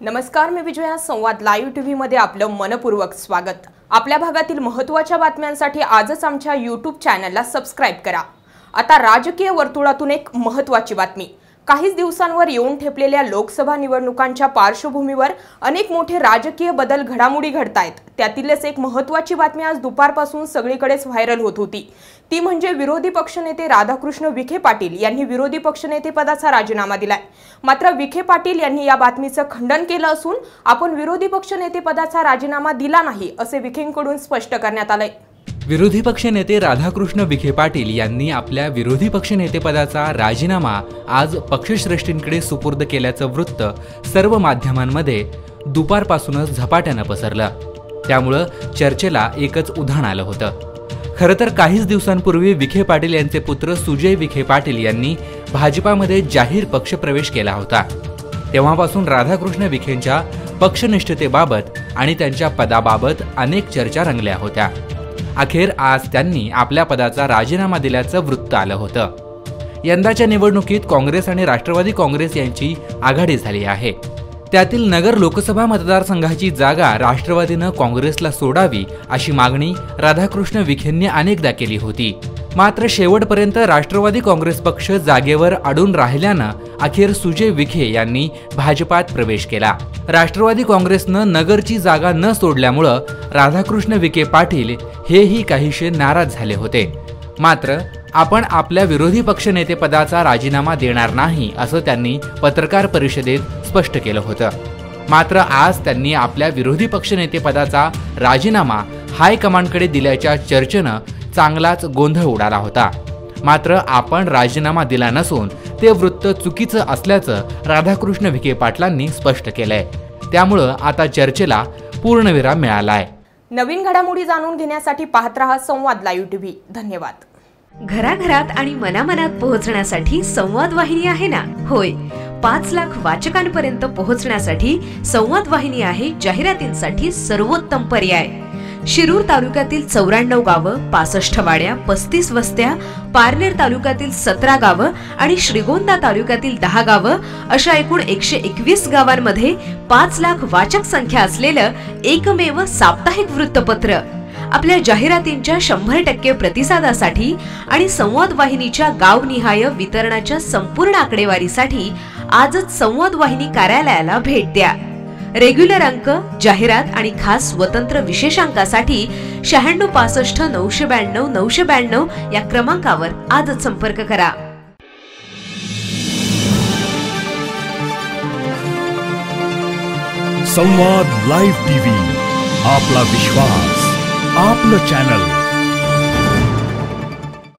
नमस्कार मी विजया. संवाद live T व्हीमध्ये आपलं मनपूर्वक स्वागत. आपल्या भागातील महत्त्वाच्या बातम्यांसाठी आजच आमच्या यूट्यूब चॅनलला सबस्क्राईब करा. आता राजकीय वर्तुळातून एक महत्त्वाची बातमी. काहीच दिवसांवर येऊन ठेपलेल्या लोकसभा निवडणुकांच्या पार्श्वभूमीवर अनेक मोठे राजकीय बदल घडामोडी घडतायत. त्यातीलच एक महत्त्वाची बातमी आज दुपारपासून सगळीकडेच व्हायरल होत होती. ती म्हणजे विरोधी पक्षनेते राधाकृष्ण विखे पाटील यांनी विरोधी पक्षनेते पदाचा राजीनामा दिलाय. मात्र विखे पाटील यांनी या बातमीचं खंडन केलं असून आपण विरोधी पक्षनेते पदाचा राजीनामा दिला नाही असे विखेंकडून स्पष्ट करण्यात आलंय. विरोधी पक्षनेते राधाकृष्ण विखे पाटील यांनी आपल्या विरोधी पक्षनेतेपदाचा राजीनामा आज पक्षश्रेष्ठींकडे सुपूर्द केल्याचं वृत्त सर्व माध्यमांमध्ये दुपारपासूनच झपाट्यानं पसरलं. त्यामुळं चर्चेला एकच उधाण आलं होतं. खरं तर काहीच दिवसांपूर्वी विखे पाटील यांचे पुत्र सुजय विखे पाटील यांनी भाजपामध्ये जाहीर पक्षप्रवेश केला होता. तेव्हापासून राधाकृष्ण विखेंच्या पक्षनिष्ठतेबाबत आणि त्यांच्या पदाबाबत अनेक चर्चा रंगल्या होत्या. अखेर आज त्यांनी आपल्या पदाचा राजीनामा दिल्याचं वृत्त आलं होतं. यंदाच्या निवडणुकीत काँग्रेस आणि राष्ट्रवादी काँग्रेस यांची आघाडी झाली आहे. त्यातील नगर लोकसभा मतदारसंघाची जागा राष्ट्रवादीनं काँग्रेसला सोडावी अशी मागणी राधाकृष्ण विखेंनी अनेकदा केली होती. मात्र शेवटपर्यंत राष्ट्रवादी काँग्रेस पक्ष जागेवर अडून राहिल्यानं अखेर सुजय विखे यांनी भाजपात प्रवेश केला. राष्ट्रवादी काँग्रेसनं नगरची जागा न सोडल्यामुळं राधाकृष्ण विखे पाटील हेही काहीशे नाराज झाले होते. मात्र आपण आपल्या विरोधी पक्षनेतेपदाचा राजीनामा देणार नाही असं त्यांनी पत्रकार परिषदेत स्पष्ट केलं होतं. मात्र आज त्यांनी आपल्या विरोधी पक्षनेतेपदाचा राजीनामा हायकमांडकडे दिल्याच्या चर्चेनं चांगलाच गोंधळ उडाला होता. मात्र आपण राजीनामा दिला नसून ते वृत्त चुकीचं असल्याचं राधाकृष्ण विखे पाटलांनी स्पष्ट केलंय. त्यामुळं आता चर्चेला पूर्णविराम मिळालाय. नवीन घडामोडी जाणून घेण्यासाठी पाहत रहा संवाद लाईव्ह टीव्ही. धन्यवाद. घराघरात आणि मनामनात पोहोचण्यासाठी संवाद वाहिनी आहे ना? होय. पाच लाख वाचकांपर्यंत पोहोचण्यासाठी संवाद वाहिनी आहे जाहिरातींसाठी सर्वोत्तम पर्याय. शिरूर तालुक्यातील चौऱ्याण्णव गावं पासष्ट वाड्या पस्तीस वस्त्या पारनेर तालुक्यातील सतरा गावं आणि श्रीगोंदा तालुक्यातील दहा गावं अशा एकूण एकशे एकवीस गावांमध्ये पाच लाख वाचक संख्या असलेलं एकमेव साप्ताहिक वृत्तपत्र. आपल्या जाहिरातींच्या शंभर टक्के प्रतिसादासाठी आणि संवाद वाहिनीच्या गावनिहाय वितरणाच्या संपूर्ण आकडेवारीसाठी आजच संवाद वाहिनी कार्यालयाला भेट द्या. रेग्युलर अंक जाहिरात आणि खास स्वतंत्र विशेषांकासाठी शहाण्णव पासष्ट नऊशे ब्याण्णव नऊशे ब्याण्णव या क्रमांकावर आजच संपर्क करा. संवाद लाईव्ह टीव्ही आपला विश्वास आपलं चॅनल.